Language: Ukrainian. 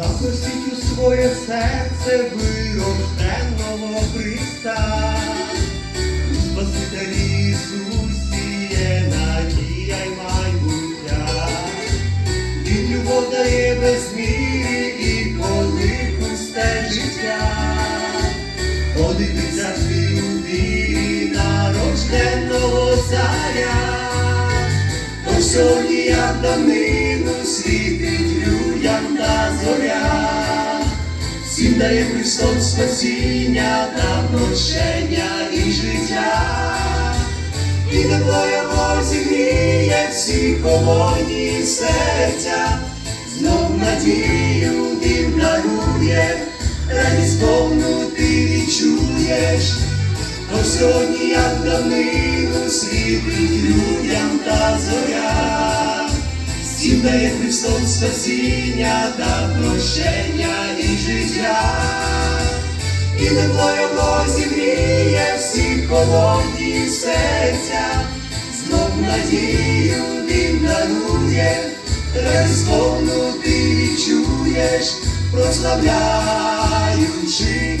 Запросіть у своє серце вирожденного Христа. Спасителі Ісусі є надія й майбуття. Він любов дає без міри і коли пусте життя. Подивиться ти у вірі нарожденного царя. То сьогодні як давнину всім дає Христос спасіння та прощення і життя, і тепло його зігріє всі холодні серця, знов надію він дарує, радість повну ти відчуєш. То сьогодні як давнину світить людям дає Христос спасіння та прощення і життя, і тепло його зігріє всі холодні серця, знов надію він дарує, радість повну ти відчуєш, прославляючи.